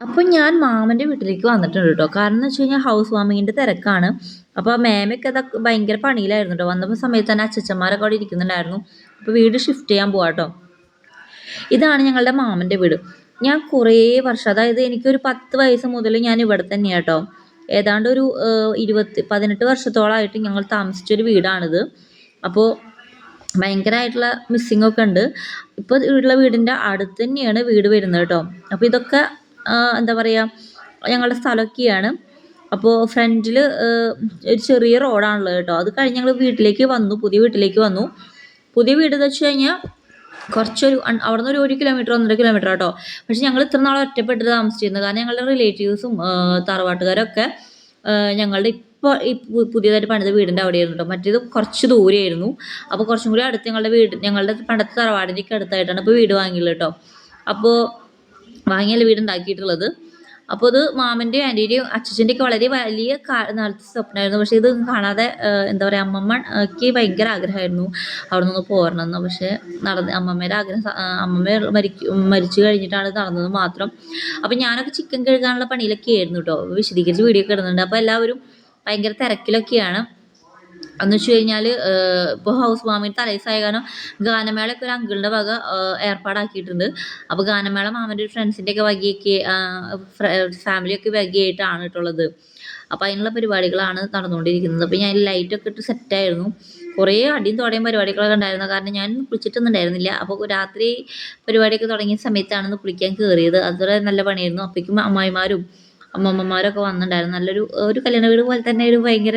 അപ്പോൾ ഞാൻ മാമന്റെ വീട്ടിലേക്ക് വന്നിട്ടുണ്ട് കേട്ടോ കാരണം എന്ന് വെച്ച് കഴിഞ്ഞാൽ ഹൗസ് വാമിങ്ങിന്റെ തിരക്കാണ് അപ്പോൾ മേമയ്ക്ക് അതൊക്കെ ഭയങ്കര പണിയിലായിരുന്നു കേട്ടോ വന്നപ്പോൾ സമയത്ത് തന്നെ അച്ഛച്ചന്മാരൊക്കെ അവിടെ ഇരിക്കുന്നുണ്ടായിരുന്നു. അപ്പോൾ വീട് ഷിഫ്റ്റ് ചെയ്യാൻ പോവാ കേട്ടോ ഇതാണ് ഞങ്ങളുടെ മാമന്റെ വീട്. ഞാൻ കുറേ വർഷം അതായത് എനിക്കൊരു പത്ത് വയസ്സ് മുതൽ ഞാൻ ഇവിടെ തന്നെയാണ് കേട്ടോ ഏതാണ്ട് ഒരു ഇരുപത്തി പതിനെട്ട് വർഷത്തോളമായിട്ട് ഞങ്ങൾ താമസിച്ചൊരു വീടാണിത്. അപ്പോൾ ഭയങ്കരമായിട്ടുള്ള മിസ്സിംഗ് ഒക്കെ ഉണ്ട്. ഇപ്പോൾ ഉള്ള വീടിന്റെ അടുത്ത് തന്നെയാണ് വീട് വരുന്നത് കേട്ടോ അപ്പോൾ ഇതൊക്കെ എന്താ പറയുക ഞങ്ങളുടെ സ്ഥലമൊക്കെയാണ്. അപ്പോൾ ഫ്രണ്ടിൽ ഒരു ചെറിയ റോഡാണുള്ളത് കേട്ടോ. അത് കഴിഞ്ഞ് ഞങ്ങൾ വീട്ടിലേക്ക് വന്നു പുതിയ വീട്ടിലേക്ക് വന്നു. പുതിയ വീട് എന്ന് വെച്ച് കഴിഞ്ഞാൽ കുറച്ചൊരു അവിടെ നിന്ന് ഒരു ഒരു കിലോമീറ്റർ ഒന്നര കിലോമീറ്റർ കേട്ടോ. പക്ഷെ ഞങ്ങൾ ഇത്ര നാൾ ഒറ്റപ്പെട്ട് താമസിച്ചിരുന്നു കാരണം ഞങ്ങളുടെ റിലേറ്റീവ്സും തറവാട്ടുകാരൊക്കെ ഞങ്ങളുടെ ഇപ്പോൾ ഈ പുതിയതായിട്ട് പണിത വീടിന്റെ അവിടെ ആയിരുന്നു കേട്ടോ. മറ്റേത് കുറച്ച് ദൂരെയായിരുന്നു. അപ്പോൾ കുറച്ചും കൂടി അടുത്ത് ഞങ്ങളുടെ വീട് ഞങ്ങളുടെ പണ്ടത്തെ തറവാടിന്റെയൊക്കെ അടുത്തായിട്ടാണ് ഇപ്പോൾ വീട് വാങ്ങിയുള്ളത് കേട്ടോ. അപ്പോൾ വാങ്ങിയല്ല വീട് ഉണ്ടാക്കിയിട്ടുള്ളത് അപ്പോൾ അത് മാമന്റെയും ആന്റീന്റെയും അച്ഛന്റെയൊക്കെ വളരെ വലിയ നാളത്തെ സ്വപ്നമായിരുന്നു പക്ഷേ ഇത് കാണാതെ എന്താ പറയുക അമ്മമ്മക്ക് ഭയങ്കര ആഗ്രഹമായിരുന്നു അവിടെ നിന്ന് പോരണമെന്ന് പക്ഷേ നടന്ന് അമ്മമ്മയുടെ ആഗ്രഹം അമ്മമ്മ മരിച്ചു കഴിഞ്ഞിട്ടാണ് നടന്നത് മാത്രം. അപ്പോൾ ഞാനൊക്കെ ചിക്കൻ കഴുകാനുള്ള പണിയിലൊക്കെ ആയിരുന്നു കേട്ടോ വിശദീകരിച്ച് വീഡിയോ ഒക്കെ ഇടുന്നുണ്ട്. അപ്പോൾ എല്ലാവരും ഭയങ്കര തിരക്കിലൊക്കെയാണ്. എന്ന് വെച്ച് കഴിഞ്ഞാൽ ഇപ്പോൾ ഹൗസ് വാമിന് തലേസായ കാരണം ഗാനമേളയൊക്കെ ഒരു അങ്കിളിന്റെ വക ഏർപ്പാടാക്കിയിട്ടുണ്ട്. അപ്പോൾ ഗാനമേള മാമന്റെ ഒരു ഫ്രണ്ട്സിന്റെ ഒക്കെ വകയൊക്കെ ഫാമിലിയൊക്കെ വകയായിട്ടാണ് കേട്ടുള്ളത് അപ്പോൾ അതിനുള്ള പരിപാടികളാണ് നടന്നുകൊണ്ടിരിക്കുന്നത്. അപ്പോൾ ഞാൻ ലൈറ്റൊക്കെ ഇട്ട് സെറ്റായിരുന്നു കുറേ അടിയും തുടയും പരിപാടികളൊക്കെ ഉണ്ടായിരുന്നു. കാരണം ഞാൻ കുളിച്ചിട്ടൊന്നും ഉണ്ടായിരുന്നില്ല. അപ്പോൾ രാത്രി പരിപാടിയൊക്കെ തുടങ്ങിയ സമയത്താണ് കുളിക്കാൻ കയറിയത് അതുവരെ നല്ല പണിയായിരുന്നു. അപ്പോഴേക്കും അമ്മായിമാരും അമ്മമ്മമാരൊക്കെ വന്നിട്ടുണ്ടായിരുന്നു. നല്ലൊരു ഒരു കല്യാണ വീട് പോലെ തന്നെ ഒരു ഭയങ്കര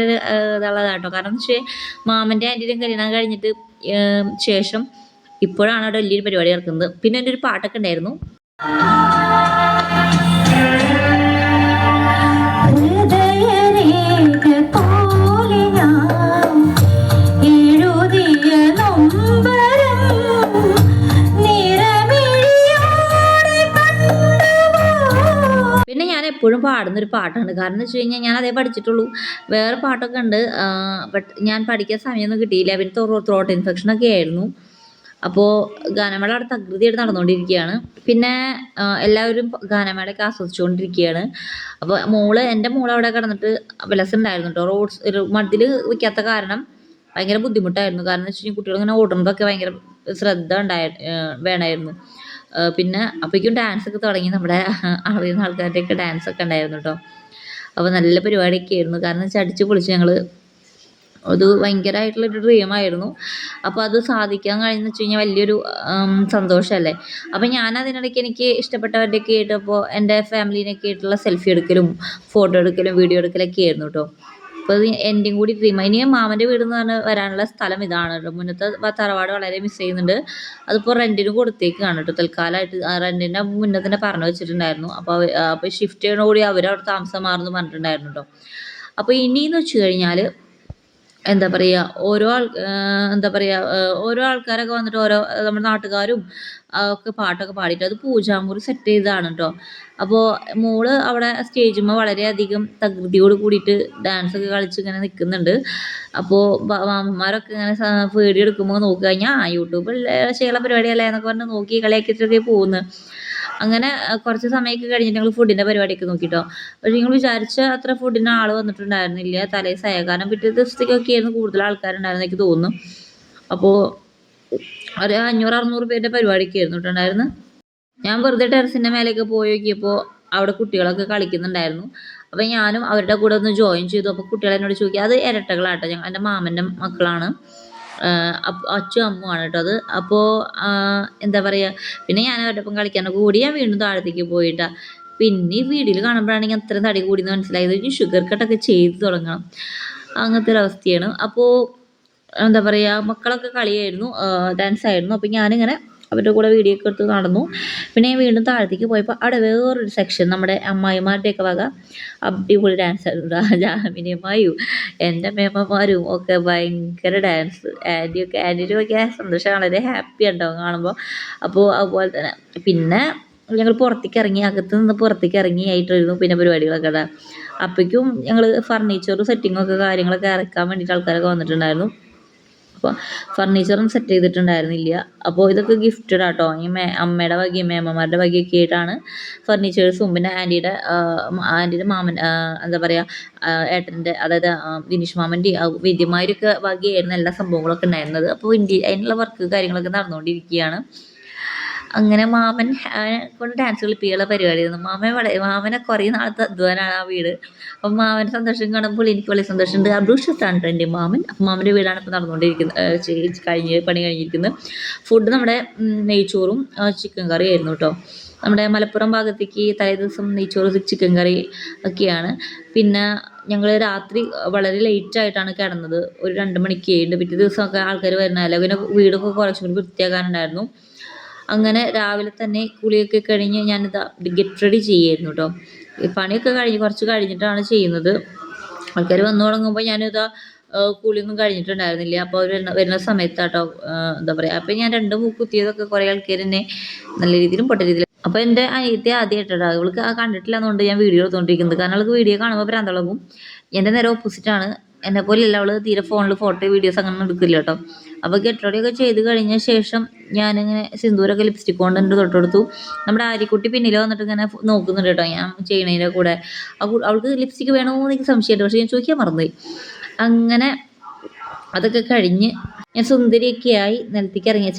ഇതുള്ളതാണ് കേട്ടോ. കാരണം എന്ന് വെച്ചാൽ മാമന്റെ ആന്റിയുടെയും കല്യാണം കഴിഞ്ഞിട്ട് ശേഷം ഇപ്പോഴാണ് അവിടെ വലിയൊരു പരിപാടി നടക്കുന്നത്. പിന്നെ എന്റെ ഒരു പാട്ടൊക്കെ ഉണ്ടായിരുന്നു. പാടുന്നൊരു പാട്ടാണ്. കാരണം എന്ന് വെച്ച് കഴിഞ്ഞാൽ ഞാൻ അതേ പഠിച്ചിട്ടുള്ളൂ. വേറെ പാട്ടൊക്കെ ഉണ്ട്. ബട്ട് ഞാൻ പഠിക്കാൻ സമയമൊന്നും കിട്ടിയില്ല. പിന്നെ ത്രോട്ട് ഇൻഫെക്ഷനൊക്കെ ആയിരുന്നു. അപ്പോൾ ഗാനമേള അവിടെ തകൃതിയായിട്ട് നടന്നുകൊണ്ടിരിക്കുകയാണ്. പിന്നെ എല്ലാവരും ഗാനമേളയൊക്കെ ആസ്വദിച്ചുകൊണ്ടിരിക്കുകയാണ്. അപ്പോൾ മോൾ എന്റെ മോൾ അവിടെ കിടന്നിട്ട് വിലസം ഉണ്ടായിരുന്നു കേട്ടോ റോഡ്സ് ഒരു മതിൽ വയ്ക്കാത്ത കാരണം ഭയങ്കര ബുദ്ധിമുട്ടായിരുന്നു. കാരണം എന്ന് വെച്ച് കഴിഞ്ഞാൽ കുട്ടികൾ ഇങ്ങനെ ഓടുന്നതൊക്കെ ഭയങ്കര ശ്രദ്ധ ഉണ്ടായി വേണമായിരുന്നു. പിന്നെ അപ്പോഴേക്കും ഡാൻസ് ഒക്കെ തുടങ്ങി. നമ്മുടെ അറിയുന്ന ഡാൻസ് ഒക്കെ ഉണ്ടായിരുന്നു കേട്ടോ അപ്പോൾ നല്ല പരിപാടിയൊക്കെ ആയിരുന്നു. കാരണം വെച്ചാൽ അടിച്ചു പൊളിച്ച് ഞങ്ങൾ അത് ഭയങ്കരമായിട്ടുള്ളൊരു ഡ്രീമായിരുന്നു അപ്പോൾ അത് സാധിക്കാൻ കഴിഞ്ഞെന്ന് വെച്ച് കഴിഞ്ഞാൽ വലിയൊരു സന്തോഷമല്ലേ അപ്പോൾ ഞാൻ അതിനിടയ്ക്ക് എനിക്ക് ഇഷ്ടപ്പെട്ടവരുടെയൊക്കെ ആയിട്ട് അപ്പോൾ എന്റെ ഫാമിലീനൊക്കെ ആയിട്ടുള്ള സെൽഫി എടുക്കലും ഫോട്ടോ എടുക്കലും വീഡിയോ എടുക്കലൊക്കെ ആയിരുന്നു കേട്ടോ അപ്പോൾ എന്റെയും കൂടി ഡ്രീം ഇനി മാമന്റെ വീട് എന്ന് പറഞ്ഞ് വരാനുള്ള സ്ഥലം ഇതാണ് കേട്ടോ മുന്നത്തെ തറവാട് വളരെ മിസ് ചെയ്യുന്നുണ്ട്. അതിപ്പോൾ റെന്റിന് കൊടുത്തേക്കാണ് കേട്ടോ. തൽക്കാലമായിട്ട് റെന്റിന്റെ മുന്നേ തന്നെ പറഞ്ഞു വെച്ചിട്ടുണ്ടായിരുന്നു. അപ്പോൾ അപ്പോൾ ഷിഫ്റ്റ് ചെയ്യണോടി അവർ അവിടെ താമസം മാറുന്നു പറഞ്ഞിട്ടുണ്ടായിരുന്നു കേട്ടോ. അപ്പോൾ ഇനിയെന്ന് വെച്ച് കഴിഞ്ഞാൽ എന്താ പറയുക ഓരോ ആൾ എന്താ പറയുക ഓരോ ആൾക്കാരൊക്കെ വന്നിട്ട് ഓരോ നമ്മുടെ നാട്ടുകാരും ഒക്കെ പാട്ടൊക്കെ പാടിയിട്ട് അത് പൂജാമുറി സെറ്റ് ചെയ്തതാണ് കേട്ടോ അപ്പോൾ മോൾ അവിടെ സ്റ്റേജുമ്മ വളരെയധികം തകൃതിയോട് കൂടിയിട്ട് ഡാൻസ് ഒക്കെ കളിച്ച് ഇങ്ങനെ നിൽക്കുന്നുണ്ട് അപ്പോൾ മാമന്മാരൊക്കെ ഇങ്ങനെ പേടിയെടുക്കുമ്പോൾ നോക്കി എടുക്കുമ്പോൾ ആ യൂട്യൂബിൽ ചെയ്യുള്ള പരിപാടിയല്ലേ എന്നൊക്കെ പറഞ്ഞ് നോക്കി കളിയാക്കിയിട്ടൊക്കെ പോകുന്നു അങ്ങനെ കുറച്ച് സമയമൊക്കെ കഴിഞ്ഞിട്ട് ഞങ്ങൾ ഫുഡിന്റെ പരിപാടിയൊക്കെ നോക്കിട്ടോ. പക്ഷേ നിങ്ങൾ വിചാരിച്ച അത്ര ഫുഡിന് ആൾ വന്നിട്ടുണ്ടായിരുന്നില്ല. തലേസായ കാരണം പിറ്റേ ദിവസത്തേക്കൊക്കെ ആയിരുന്നു കൂടുതൽ ആൾക്കാരുണ്ടായിരുന്നു എനിക്ക് തോന്നുന്നു. അപ്പോൾ ഒരു അഞ്ഞൂറ് അറുന്നൂറ് പേരുടെ പരിപാടിയൊക്കെ ആയിരുന്നു കേട്ടുണ്ടായിരുന്നു ഞാൻ വെറുതെ ടെറസിന്റെ മേലെയൊക്കെ പോയി നോക്കിയപ്പോൾ അവിടെ കുട്ടികളൊക്കെ കളിക്കുന്നുണ്ടായിരുന്നു. അപ്പം ഞാനും അവരുടെ കൂടെ ഒന്ന് ജോയിൻ ചെയ്തു. അപ്പോൾ കുട്ടികൾ എന്നോട് ചോദിക്കുക അത് ഇരട്ടകളാട്ടോ. ഞങ്ങൾ എന്റെ മാമന്റെ മക്കളാണ്. അച്ചും അമ്മുമാണ് കേട്ടോ അത്. അപ്പോൾ എന്താ പറയുക പിന്നെ ഞാൻ അവരുടെ ഒപ്പം കളിക്കാനൊക്കെ കൂടി ഞാൻ വീണ്ടും താഴത്തേക്ക് പോയിട്ടാണ് പിന്നെ ഈ വീഡിയോയിൽ കാണുമ്പോഴാണെങ്കിൽ അത്രയും തടി കൂടിയെന്ന് മനസ്സിലായത്. ഇനി ഷുഗർ കട്ടൊക്കെ ചെയ്ത് തുടങ്ങണം. അങ്ങനത്തെ ഒരു അവസ്ഥയാണ്. അപ്പോൾ എന്താ പറയുക മക്കളൊക്കെ കളിയായിരുന്നു ഡാൻസ് ആയിരുന്നു. അപ്പോൾ ഞാനിങ്ങനെ അവരുടെ കൂടെ വീഡിയോ ഒക്കെ എടുത്ത് നടന്നു. പിന്നെ വീണ്ടും താഴത്തേക്ക് പോയപ്പോൾ അവിടെ വേറൊരു സെക്ഷൻ നമ്മുടെ അമ്മായിമാരുടെയൊക്കെ വക. അടിപൊളി ഡാൻസ് ജാമിനിയമ്മായും എന്റെ മേമ്മമാരും ഒക്കെ ഭയങ്കര ഡാൻസ് ആന്റിയൊക്കെ ഒക്കെ സന്തോഷം വളരെ ഹാപ്പി ഉണ്ടാവും കാണുമ്പോൾ അപ്പോൾ അതുപോലെ തന്നെ. പിന്നെ ഞങ്ങൾ പുറത്തേക്ക് ഇറങ്ങി അകത്ത് നിന്ന് പുറത്തേക്ക് ഇറങ്ങി ആയിട്ടായിരുന്നു പിന്നെ പരിപാടികളൊക്കെ അതാ അപ്പോഴേക്കും ഞങ്ങൾ ഫർണിച്ചർ സെറ്റിങ്ങൊക്കെ കാര്യങ്ങളൊക്കെ ഇറക്കാൻ വേണ്ടിയിട്ട് ആൾക്കാരൊക്കെ വന്നിട്ടുണ്ടായിരുന്നു. അപ്പോൾ ഫർണിച്ചറും സെറ്റ് ചെയ്തിട്ടുണ്ടായിരുന്നില്ല. അപ്പോൾ ഇതൊക്കെ ഗിഫ്റ്റഡ് ആട്ടോ ഈ മേ അമ്മയുടെ വകയും മേമ്മമാരുടെ വകയൊക്കെ ആയിട്ടാണ് ഫർണിച്ചേഴ്സും പിന്നെ ആന്റിയുടെ ആന്റിയുടെ മാമൻ എന്താ പറയുക ഏട്ടന്റെ അതായത് ആ, വിനീഷ് മാമന്റെ വിദ്യമാരൊക്കെ വകയായിരുന്നു എല്ലാ സംഭവങ്ങളൊക്കെ ഉണ്ടായിരുന്നത്. അപ്പോൾ ഇന്ത്യ അതിനുള്ള വർക്ക് കാര്യങ്ങളൊക്കെ നടന്നുകൊണ്ടിരിക്കുകയാണ്. അങ്ങനെ മാമൻ കൊണ്ട് ഡാൻസ് കളിപ്പിക്കാനുള്ള പരിപാടിയായിരുന്നു. മാമൻ വളരെ മാമനെ കുറേ നാളത്തെ അധ്വാനമാണ് ആ വീട്. അപ്പം മാമന്റെ സന്തോഷം കാണുമ്പോൾ എനിക്ക് വളരെ സന്തോഷമുണ്ട്. അബ്രൂഷത്താണ് എന്റെ മാമൻ. അപ്പം മാമന്റെ വീടാണ് ഇപ്പോൾ നടന്നുകൊണ്ടിരിക്കുന്നത് കഴിഞ്ഞ് പണി കഴിഞ്ഞിരിക്കുന്നത്. ഫുഡ് നമ്മുടെ നെയ്ച്ചോറും ചിക്കൻ കറി ആയിരുന്നു കേട്ടോ നമ്മുടെ മലപ്പുറം ഭാഗത്തേക്ക് തലേ ദിവസം നെയ്ച്ചോറ് ചിക്കൻ കറി ഒക്കെയാണ്. പിന്നെ ഞങ്ങൾ രാത്രി വളരെ ലേറ്റ് ആയിട്ടാണ് കിടന്നത്. ഒരു രണ്ട് മണിക്ക്. ഉണ്ട് പിറ്റേ ദിവസമൊക്കെ ആൾക്കാർ വരുന്നതല്ല പിന്നെ വീടൊക്കെ കുറച്ചും കൂടി വൃത്തിയാക്കാനുണ്ടായിരുന്നു. അങ്ങനെ രാവിലെ തന്നെ കുളിയൊക്കെ കഴിഞ്ഞ് ഞാനിതാ ഗെറ്റ് റെഡി ചെയ്യായിരുന്നു കേട്ടോ പണിയൊക്കെ കഴിഞ്ഞ് കുറച്ച് കഴിഞ്ഞിട്ടാണ് ചെയ്യുന്നത്. ആൾക്കാർ വന്നു തുടങ്ങുമ്പോൾ ഞാനിതാ ആ, കുളിയൊന്നും കഴിഞ്ഞിട്ടുണ്ടായിരുന്നില്ല. അപ്പോൾ അവർ വരുന്ന വരുന്ന സമയത്താട്ടോ എന്താ പറയുക അപ്പോൾ ഞാൻ രണ്ട് മൂക്ക് കുത്തിയതൊക്കെ കുറേ ആൾക്കാർ എന്നെ നല്ല രീതിയിലും പൊട്ട രീതിയിലും അപ്പോൾ എന്റെ അനിയത്തെ ആദ്യമായിട്ടാണ് അവൾക്ക് കണ്ടിട്ടില്ല എന്നുകൊണ്ട് ഞാൻ വീഡിയോ എടുത്തുകൊണ്ടിരിക്കുന്നത് കാരണം അവൾക്ക് വീഡിയോ കാണുമ്പോൾ ഭ്രാന്തളകും എന്റെ നേരെ ഓപ്പോസിറ്റാണ് എന്നെ പോലെയല്ല അവൾ തീരെ ഫോണിൽ ഫോട്ടോ വീഡിയോസ് അങ്ങനെ എടുക്കില്ല കേട്ടോ അപ്പോൾ റെഡിയൊക്കെ ചെയ്ത് കഴിഞ്ഞ ശേഷം ഞാനിങ്ങനെ സിന്ദൂരൊക്കെ ലിപ്സ്റ്റിക് കൊണ്ട് എന്റെ തൊട്ടടുത്തു. നമ്മുടെ ആര്യക്കുട്ടി പിന്നിൽ വന്നിട്ട് ഇങ്ങനെ നോക്കുന്നുണ്ട് കേട്ടോ. ഞാൻ ചെയ്യണതിന്റെ കൂടെ. അവൾക്ക് ലിപ്സ്റ്റിക് വേണമെന്ന് എനിക്ക് സംശയമുണ്ട്. പക്ഷേ ഞാൻ ചോദിക്കാൻ മറന്നുപോയി. അങ്ങനെ അതൊക്കെ കഴിഞ്ഞ് ഞാൻ സുന്ദരിയൊക്കെയായി നിലത്തേക്ക് ഇറങ്ങിയ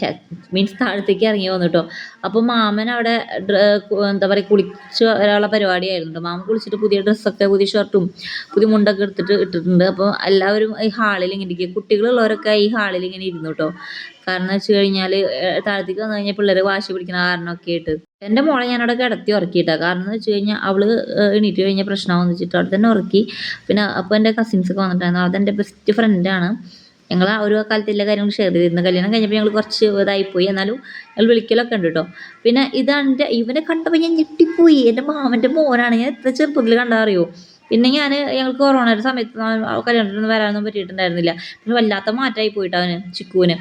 മീൻസ് താഴത്തേക്ക് ഇറങ്ങി വന്നു കേട്ടോ അപ്പോൾ മാമൻ അവിടെ എന്താ പറയുക കുളിച്ച് ഒരാളെ പരിപാടിയായിരുന്നു. മാമൻ കുളിച്ചിട്ട് പുതിയ ഡ്രസ്സൊക്കെ പുതിയ ഷർട്ടും പുതിയ മുണ്ടൊക്കെ എടുത്തിട്ട് ഇട്ടിട്ടുണ്ട്. അപ്പോൾ എല്ലാവരും ഈ ഹാളിൽ ഇങ്ങനെ ഇരിക്കുക കുട്ടികളുള്ളവരൊക്കെ ഈ ഹാളിൽ ഇങ്ങനെ ഇരുന്നു കേട്ടോ. കാരണം എന്ന് വെച്ച് കഴിഞ്ഞാൽ താഴത്തേക്ക് വന്നു കഴിഞ്ഞാൽ പിള്ളേർ വാശി പിടിക്കുന്ന കാരണമൊക്കെ ആയിട്ട്. എന്റെ മോളെ ഞാനവിടെ കിടത്തി ഉറക്കിയിട്ടാ. കാരണം എന്ന് വെച്ച് കഴിഞ്ഞാൽ അവൾ എണീറ്റ് കഴിഞ്ഞാൽ പ്രശ്നമാണെന്ന് വെച്ചിട്ട് അവിടെ തന്നെ ഉറക്കി. പിന്നെ അപ്പോൾ എന്റെ കസിൻസ് ഒക്കെ വന്നിട്ടുണ്ടായിരുന്നു അതെന്റെ ബെസ്റ്റ് ഫ്രണ്ടാണ് ഞങ്ങൾ ആ ഒരു കാലത്തിലെ കാര്യങ്ങൾ ഷെയർ ചെയ്തിരുന്നു കല്യാണം കഴിഞ്ഞപ്പോൾ ഞങ്ങൾ കുറച്ച് ഇതായിപ്പോയി. എന്നാലും ഞങ്ങൾ വിളിക്കലൊക്കെ ഉണ്ട് കേട്ടോ പിന്നെ ഇതാണ് ഇവനെ കണ്ടപ്പോൾ ഞാൻ ഞെട്ടിപ്പോയി. എന്റെ മാമന്റെ മോനാണ്. ഞാൻ എത്ര ചെറുപ്പത്തിൽ കണ്ടാൽ അറിയോ? പിന്നെ ഞാൻ ഞങ്ങൾക്ക് കൊറോണയുടെ സമയത്ത് കല്യാണത്തിനൊന്നും വരാനൊന്നും പറ്റിയിട്ടുണ്ടായിരുന്നില്ല. പിന്നെ വല്ലാത്ത മാറ്റമായി പോയിട്ട് അവന് ചിക്കുവിന്.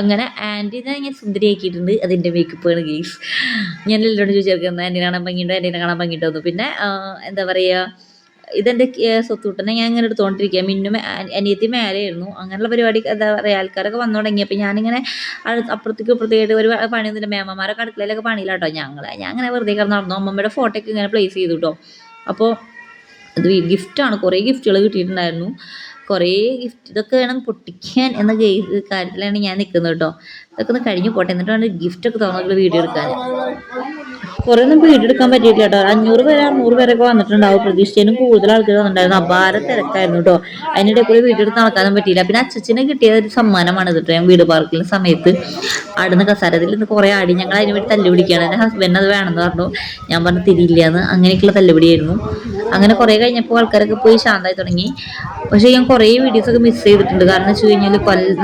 അങ്ങനെ ആന്റീനെ ഞാൻ സുന്ദരിയാക്കിയിട്ടുണ്ട്. അതിന്റെ മേക്കപ്പാണ് ഗെയ്സ് ഞാൻ എല്ലാവരോടും ചോദിച്ചേർക്കുന്നത് ആന്റീനെ കാണാൻ ഭംഗിയുണ്ടോ? ആന്റീനെ കാണാൻ ഭംഗിയുണ്ടോ? എന്ന്. പിന്നെ എന്താ പറയുക ഇതെന്റെ സ്വത്തൂട്ടനെ ഞാൻ ഇങ്ങനെ എടുത്തുകൊണ്ടിരിക്കുക മിന്നു അനിയത്തി മേലെയായിരുന്നു. അങ്ങനെയുള്ള പരിപാടി എന്താ പറയുക ആൾക്കാരൊക്കെ വന്നു തുടങ്ങിയപ്പോൾ ഞാനിങ്ങനെ അപ്പുറത്തേക്ക് ഇപ്പുറത്തേക്ക് ഒരു പണിയൊന്നുമില്ല മേമ്മമാരൊക്കെ അടുക്കളയിലൊക്കെ പണിയിലാട്ടോ. ഞങ്ങൾ ഞാൻ അങ്ങനെ വെറുതെ കിടന്ന് നടന്നു. അമ്മമ്മയുടെ ഫോട്ടോയ്ക്ക് ഇങ്ങനെ പ്ലേസ് ചെയ്തു കേട്ടോ അപ്പോൾ അത് ഗിഫ്റ്റാണ് കുറേ ഗിഫ്റ്റുകൾ കിട്ടിയിട്ടുണ്ടായിരുന്നു. കുറേ ഗിഫ്റ്റ് ഇതൊക്കെ വേണം പൊട്ടിക്കാൻ എന്ന കാര്യത്തിലാണ് ഞാൻ നിൽക്കുന്നത് കേട്ടോ. ഇതൊക്കെ ഒന്ന് കഴിഞ്ഞ് പോട്ടെ. എന്നിട്ടാണ് ഗിഫ്റ്റൊക്കെ തോന്നുന്നത് വീഡിയോ എടുക്കാൻ. കുറേ ഒന്നും വീഡിയോ എടുക്കാൻ പറ്റിയില്ല കേട്ടോ അഞ്ഞൂറ് പേര് അറുന്നൂറ് പേരൊക്കെ വന്നിട്ടുണ്ടാവും. പ്രതീക്ഷിച്ചതിനും കൂടുതൽ ആൾക്കാർ വന്നിട്ടുണ്ടായിരുന്നു. അപാര തിരക്കായിരുന്നു കേട്ടോ അതിനിടെ കൂടി വീട്ടെടുത്ത് നടക്കാനും പറ്റിയില്ല. പിന്നെ അച്ഛന് കിട്ടിയ ഒരു സമ്മാനമാണ് കേട്ടോ ഞാൻ വീട് പാർക്കിലെ സമയത്ത്. അവിടുന്ന് കസാരത്തിൽ നിന്ന് കുറേ ആടി ഞങ്ങൾ അതിന് വേണ്ടി തല്ലു പിടിക്കുകയാണ് എന്റെ ഹസ്ബൻഡ് അത് വേണമെന്ന് പറഞ്ഞു. ഞാൻ പറഞ്ഞു തിരിയില്ല എന്ന് അങ്ങനെയൊക്കെയുള്ള തല്ലുപിടിയായിരുന്നു. അങ്ങനെ കുറേ കഴിഞ്ഞപ്പോൾ ആൾക്കാരൊക്കെ പോയി ശാന്തമായി തുടങ്ങി. പക്ഷേ ഞാൻ കുറേ വീഡിയോസൊക്കെ മിസ് ചെയ്തിട്ടുണ്ട്. കാരണം വെച്ച് കഴിഞ്ഞാൽ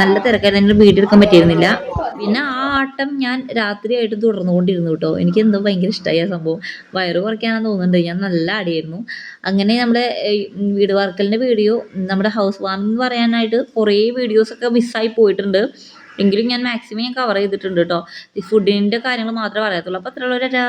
നല്ല തിരക്കായിരുന്നു. വീഡിയോ എടുക്കാൻ പറ്റിയിരുന്നില്ല. പിന്നെ ആ ആട്ടം ഞാൻ രാത്രിയായിട്ട് തുടർന്നുകൊണ്ടിരുന്നു കേട്ടോ എനിക്ക് എന്തോ ഭയങ്കര ഇഷ്ടമായി ആ സംഭവം. വയറ് കുറയ്ക്കാനാന്ന് തോന്നുന്നുണ്ട്. ഞാൻ നല്ല അടിയായിരുന്നു. അങ്ങനെ നമ്മുടെ വീട് വാർക്കലിന്റെ വീഡിയോ നമ്മുടെ ഹൗസ് വാമിംഗ് പറയാനായിട്ട് കുറേ വീഡിയോസൊക്കെ മിസ്സായി പോയിട്ടുണ്ട്. എങ്കിലും ഞാൻ മാക്സിമം ഞാൻ കവർ ചെയ്തിട്ടുണ്ട് കേട്ടോ ഈ ഫുഡിന്റെ കാര്യങ്ങൾ മാത്രമേ പറയത്തുള്ളൂ. അപ്പോൾ അത്രയുള്ളവരാ